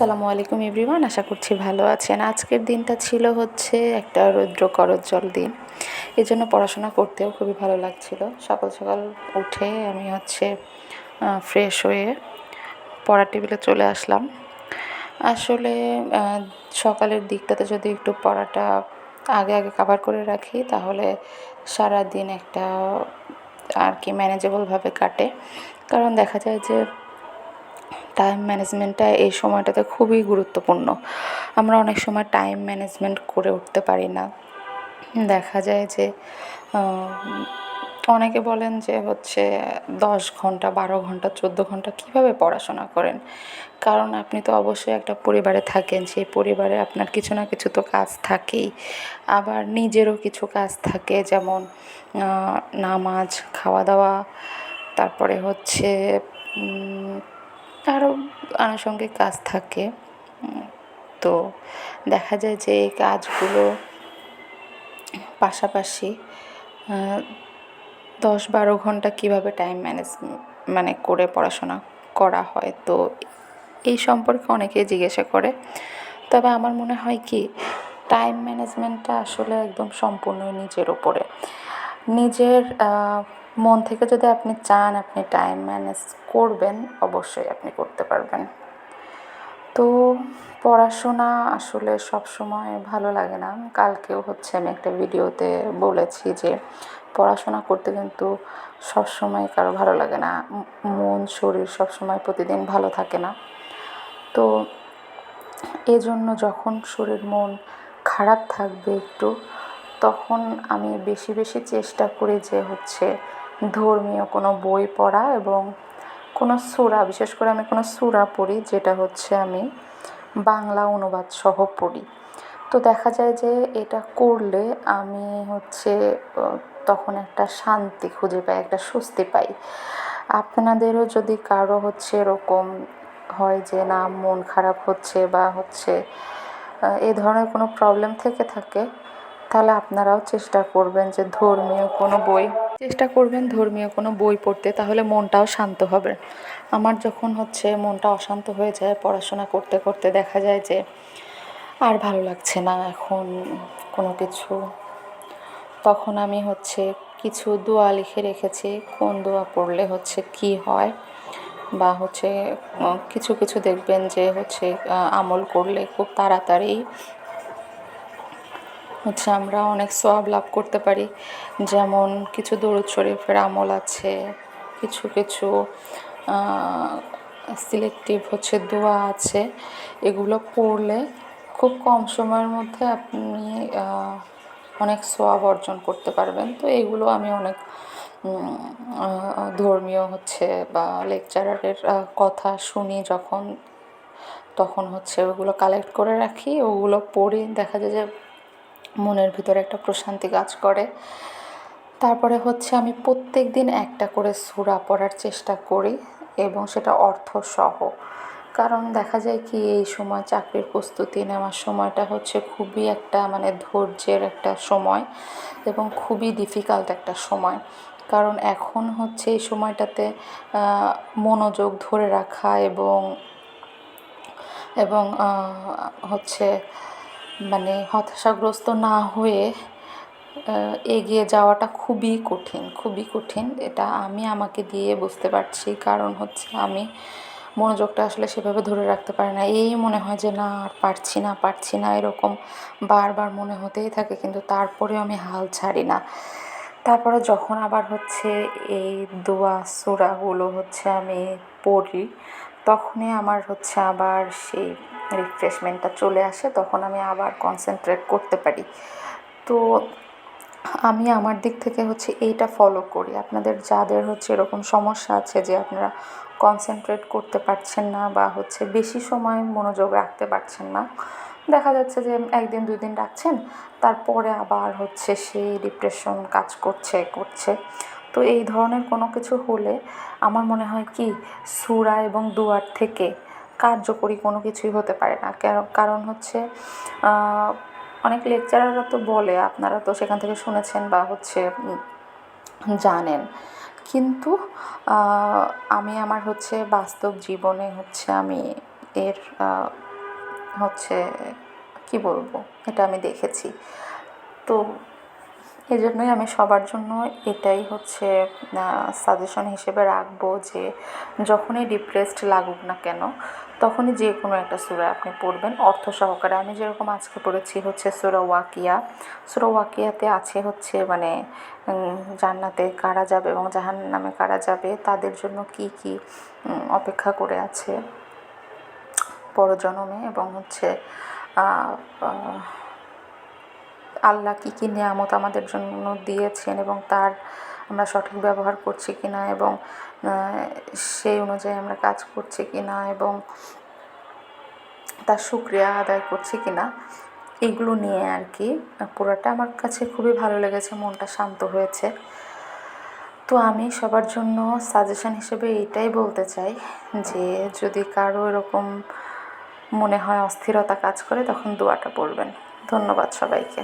আসসালামু আলাইকুম এভরিওয়ান, আশা করছি ভালো আছেন। আজকের দিনটা ছিল হচ্ছে একটা রৌদ্র করজ্জ্বল দিন। এই জন্য পড়াশোনা করতেও খুবই ভালো লাগছিল। সকাল সকাল উঠে আমি হচ্ছে ফ্রেশ হয়ে পড়ার টেবিলে চলে আসলাম। আসলে সকালের দিকটাতে যদি একটু পড়াটা আগে আগে কাভার করে রাখি, তাহলে সারা দিন একটা আর কি ম্যানেজেবলভাবে কাটে। কারণ দেখা যায় যে টাইম ম্যানেজমেন্টটা এই সময়টাতে খুবই গুরুত্বপূর্ণ। আমরা অনেক সময় টাইম ম্যানেজমেন্ট করে উঠতে পারি না। দেখা যায় যে অনেকে বলেন যে হচ্ছে দশ ঘণ্টা, বারো ঘণ্টা, চোদ্দ ঘণ্টা কীভাবে পড়াশোনা করেন? কারণ আপনি তো অবশ্যই একটা পরিবারে থাকেন, সেই পরিবারে আপনার কিছু না কিছু তো কাজ থাকেই। আবার নিজেরও কিছু কাজ থাকে, যেমন নামাজ, খাওয়া দাওয়া, তারপরে হচ্ছে আরও আনুষঙ্গিক কাজ থাকে। তো দেখা যায় যে এই কাজগুলো পাশাপাশি দশ বারো ঘণ্টা কীভাবে টাইম ম্যানেজ মানে করে পড়াশোনা করা হয়, তো এই সম্পর্কে অনেকেই জিজ্ঞাসা করে। তবে আমার মনে হয় কি টাইম ম্যানেজমেন্টটা আসলে একদম সম্পূর্ণ নিজের ওপরে নিজের মন থেকে যদি আপনি চান, আপনি টাইম ম্যানেজ করবেন, অবশ্যই আপনি করতে পারবেন। তো পড়াশোনা আসলে সব সময় ভালো লাগে না। কালকেও হচ্ছে আমি একটা ভিডিওতে বলেছি যে, পড়াশোনা করতে কিন্তু সব সময় কারও ভালো লাগে না। মন, শরীর সব সময় প্রতিদিন ভালো থাকে না। তো এজন্য যখন শরীর, মন খারাপ থাকবে একটু তখন আমি বেশি বেশি চেষ্টা করি যে হচ্ছে ধর্মীয় কোনো বই পড়া এবং কোনো সূরা, বিশেষ করে আমি কোনো সুরা পড়ি যেটা হচ্ছে আমি বাংলা অনুবাদ সহ পড়ি। তো দেখা যায় যে এটা করলে আমি হচ্ছে তখন একটা শান্তি খুঁজে পাই, একটা স্বস্তি পাই। আপনাদেরও যদি কারও হচ্ছে এরকম হয় যে না, মন খারাপ হচ্ছে বা হচ্ছে এ ধরনের কোনো প্রবলেম থেকে থাকে তাহলে আপনারাও চেষ্টা করবেন যে ধর্মীয় কোনো বই চেষ্টা করবেন ধর্মীয় কোনো বই পড়তে, তাহলে মনটাও শান্ত হবে। আমার যখন হচ্ছে মনটা অশান্ত হয়ে যায় পড়াশোনা করতে করতে দেখা যায় যে আর ভালো লাগছে না এখন কোনো কিছু। তখন আমি হচ্ছে কিছু দোয়া লিখে রেখেছি, কোন দোয়া পড়লে হচ্ছে কি হয় বা হচ্ছে কিছু কিছু দেখবেন যে হচ্ছে আমল করলে খুব তাড়াতাড়ি হচ্ছে আমরা অনেক সওয়াব লাভ করতে পারি। যেমন কিছু দরুদ শরীফের আমল আছে, কিছু কিছু সিলেক্টিভ হচ্ছে দোয়া আছে। এগুলো পড়লে খুব কম সময়ের মধ্যে আপনি অনেক সোয়াব অর্জন করতে পারবেন। তো এগুলো আমি অনেক ধর্মীয় হচ্ছে বা লেকচারারের কথা শুনি যখন, তখন হচ্ছে ওগুলো কালেক্ট করে রাখি। ওগুলো পড়ি দেখা যায় যে মনের ভিতরে একটা প্রশান্তি কাজ করে। তারপরে হচ্ছে আমি প্রত্যেক দিন একটা করে সূরা পড়ার চেষ্টা করি এবং সেটা অর্থ সহ কারণ দেখা যায় কি, এই সময় চাকরির প্রস্তুতি নেওয়ার সময়টা হচ্ছে খুবই একটা মানে ধৈর্যের একটা সময় এবং খুবই ডিফিকাল্ট একটা সময়। কারণ এখন হচ্ছে এই সময়টাতে মনোযোগ ধরে রাখা এবং এবং হচ্ছে মানে হতাশাগ্রস্ত না হয়ে এগিয়ে যাওয়াটা খুবই কঠিন খুবই কঠিন। এটা আমি আমাকে দিয়ে বুঝতে পারছি। কারণ হচ্ছে আমি মনোযোগটা আসলে সেভাবে ধরে রাখতে পারি না। এই মনে হয় যে, না, আর পারছি না পারছি না। এরকম বারবার মনে হতেই থাকে, কিন্তু তারপরেও আমি হাল ছাড়ি না। তারপরে যখন আবার হচ্ছে এই দোয়া সূরাগুলো হচ্ছে আমি পড়ি, তখনই আমার হচ্ছে আবার সেই রিফ্রেশমেন্টটা চলে আসে, তখন আমি আবার কনসেন্ট্রেট করতে পারি। তো আমি আমার দিক থেকে হচ্ছে এইটা ফলো করি। আপনাদের যাদের হচ্ছে এরকম সমস্যা আছে যে আপনারা কনসেন্ট্রেট করতে পারছেন না বা হচ্ছে বেশি সময় মনোযোগ রাখতে পারছেন না, দেখা যাচ্ছে যে একদিন দুই দিন রাখছেন, তারপরে আবার হচ্ছে সেই ডিপ্রেশন কাজ করছে করছে। তো এই ধরনের কোনো কিছু হলে আমার মনে হয় কি, সূরা এবং দুয়ার থেকে কার্যকরী কোনো কিছুই হতে পারে না। কারণ হচ্ছে অনেক লেকচারাররা তো বলে, আপনারা তো সেখান থেকে শুনেছেন বা হচ্ছে জানেন। কিন্তু আমি আমার হচ্ছে বাস্তব জীবনে হচ্ছে আমি এর হচ্ছে, কি বলব, এটা আমি দেখেছি। তো এই জন্যই আমি সবার জন্য এটাই হচ্ছে সাজেশন হিসেবে রাখব যে, যখনই ডিপ্রেসড লাগুক না কেন তখনই যে কোনো একটা সুরা আপনি পড়বেন অর্থ সহকারে। আমি যেরকম আজকে পড়েছি হচ্ছে সুরা ওয়াকিয়া। সুরা ওয়াকিয়াতে আছে হচ্ছে মানে জান্নাতে কারা যাবে এবং জাহান নামে কারা যাবে, তাদের জন্য কি কি অপেক্ষা করে আছে পরজনমে এবং হচ্ছে আল্লাহ কী কী নিয়ামত আমাদের জন্য দিয়েছেন এবং তার আমরা সঠিক ব্যবহার করছি কি না এবং সেই অনুযায়ী আমরা কাজ করছি কি না এবং তার সুক্রিয়া আদায় করছি কি না এগুলো নিয়ে আর কি পুরোটা আমার কাছে খুবই ভালো লেগেছে, মনটা শান্ত হয়েছে। তো আমি সবার জন্য সাজেশন হিসেবে এইটাই বলতে চাই যে, যদি কারও এরকম মনে হয় অস্থিরতা কাজ করে, তখন দোয়াটা পড়বেন। ধন্যবাদ সবাইকে।